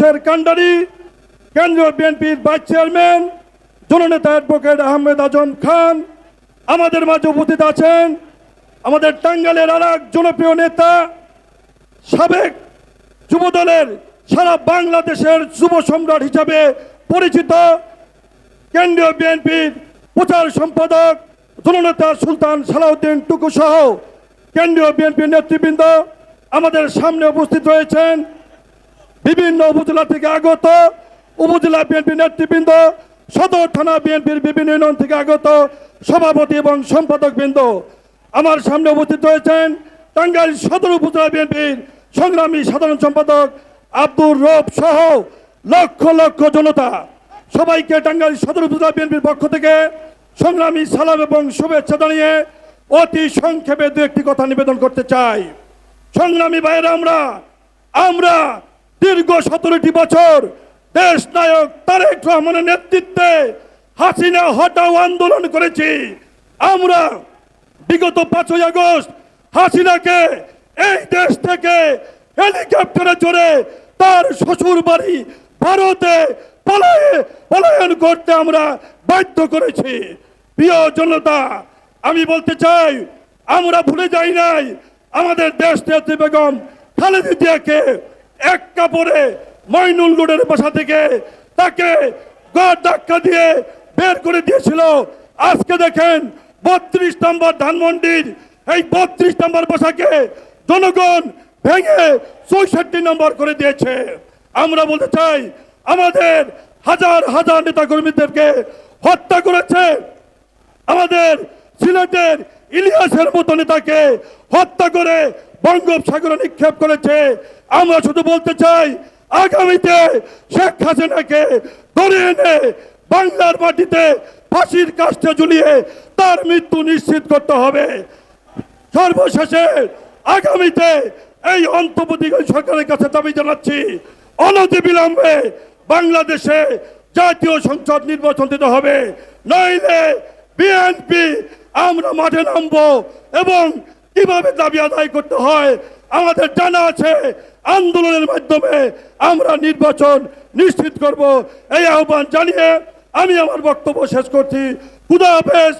বাংলাদেশের কান্ডারি, কেন্দ্রীয় বিএনপির ভাইস চেয়ারম্যান, জননেতা অ্যাডভোকেট আহমেদ আজম খান, আমাদের মাঝে উপস্থিত আছেন আমাদের টাঙ্গালের আর এক জনপ্রিয় নেতা, সাবেক যুবদলের সারা বাংলাদেশের যুব সম্রাট হিসাবে পরিচিত কেন্দ্রীয় বিএনপির প্রচার সম্পাদক জননেতা সুলতান সালাউদ্দিন টুকু সহ কেন্দ্রীয় বিএনপির নেতৃবৃন্দ আমাদের সামনে উপস্থিত রয়েছেন। বিভিন্ন উপজেলা থেকে আগত, উপজেলা বিএনপি নেতৃবৃন্দ, সদর থানা বিএনপির বিভিন্ন ইউনিয়ন থেকে আগত সভাপতি এবং সম্পাদক বৃন্দ আমার সামনে উপস্থিত রয়েছেন টাঙ্গাইল সদর উপজেলা বিএনপির সংগ্রামী সাধারণ সম্পাদক আব্দুর রব সহ লক্ষ লক্ষ জনতা। সবাইকে টাঙ্গাইল সদর উপজেলা বিএনপির পক্ষ থেকে সংগ্রামী সালাম এবং শুভেচ্ছা জানিয়ে অতি সংক্ষেপে দু একটি কথা নিবেদন করতে চাই। সংগ্রামী ভাইয়েরা, আমরা আমরা দীর্ঘ সতেরোটি বছর দেশ নায়ক তারেক রহমানের নেতৃত্বে হাসিনা হটাও আন্দোলন করেছি। আমরা বিগত পাঁচই আগস্ট হাসিনাকে এই দেশ থেকে হেলিকপ্টারে চড়ে তার শ্বশুর বাড়ি ভারতে পলায়ে, পলায়ন করতে আমরা বাধ্য করেছি। প্রিয় জনতা, আমি বলতে চাই, আমরা ভুলে যাই নাই, আমাদের দেশ নেত্রী বেগম খালেদা জিয়াকে এক কাপড়ে মইনুল রোডের বাসা থেকে তাকে গড় ধাক্কা দিয়ে বের করে দিয়েছিল। আজকে দেখেন বত্রিশ নম্বর ধানমন্ডির এই বত্রিশ নম্বর বাসাকে জনগণ ভেঙে চৌষট্টি নম্বর করে দিয়েছে। আমরা বলতে চাই, আমাদের হাজার হাজার নেতা কর্মীদেরকে হত্যা করেছে। আমাদের সিলেটের ইলিয়াসের মতো নেতাকে হত্যা করে বঙ্গোপসাগরে নিক্ষেপ করেছে। আমরা শুধু বলতে চাই, আগামীতে শেখ হাসিনাকে ধরে এনে বাংলার মাটিতে ফাঁসির কাজটা ঝুলিয়ে তার মৃত্যু নিশ্চিত করতে হবে। সর্বশেষে আগামীতে এই অন্তর্বর্তীকালীন সরকারের কাছে দাবি জানাচ্ছি, অনতি বিলম্বে বাংলাদেশে জাতীয় সংসদ নির্বাচন দিতে হবে। নইলে বিএনপি আমরা মাঠে নামবো এবং কীভাবে দাবি আদায় করতে হয়। আমাদের জানা আছে, আন্দোলনের মাধ্যমে আমরা নির্বাচন নিশ্চিত করব। এই আহ্বান জানিয়ে আমি আমার বক্তব্য শেষ করছি। খুদা হাফেজ।